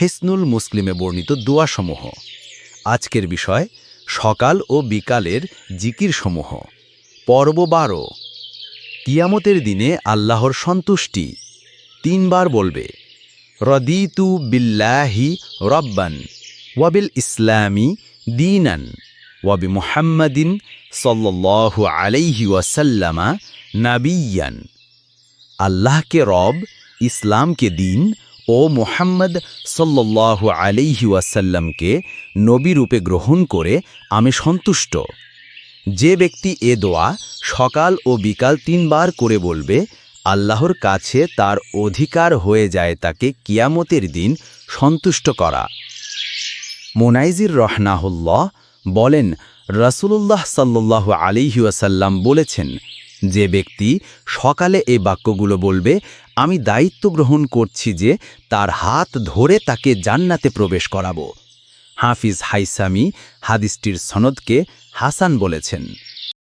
হেসনুল মুসলিমে বর্ণিত দোয়াসমূহ। আজকের বিষয়, সকাল ও বিকালের জিকিরসমূহ। পর্ব বারো। কিয়ামতের দিনে আল্লাহর সন্তুষ্টি। তিনবার বলবে, রদিতু বিল্লাহি রব্বান ওয়াবিল ইসলামি দিনান ওয়াবি মুহাম্মাদিন সল্লাল্লাহু আলাইহি ওয়াসাল্লামা নাবিয়ান। আল্লাহকে রব, ইসলামকে দিন ও মোহাম্মদ সল্লাল্লাহু আলাইহি ওয়াসাল্লামকে নবীরূপে গ্রহণ করে আমি সন্তুষ্ট। যে ব্যক্তি এ দোয়া সকাল ও বিকাল তিনবার করে বলবে, আল্লাহর কাছে তার অধিকার হয়ে যায় তাকে কিয়ামতের দিন সন্তুষ্ট করা। মোনাইজির রহনাহুল্লাহ বলেন, রাসূলুল্লাহ সাল্লাল্লাহু আলাইহি ওয়াসাল্লাম বলেছেন যে ব্যক্তি সকালে এই বাক্যগুলো বলবে, আমি দায়িত্ব গ্রহণ করছি যে তার হাত ধরে তাকে জান্নাতে প্রবেশ করাব। হাফিজ হাইসামি হাদিসটির সনদকে হাসান বলেছেন।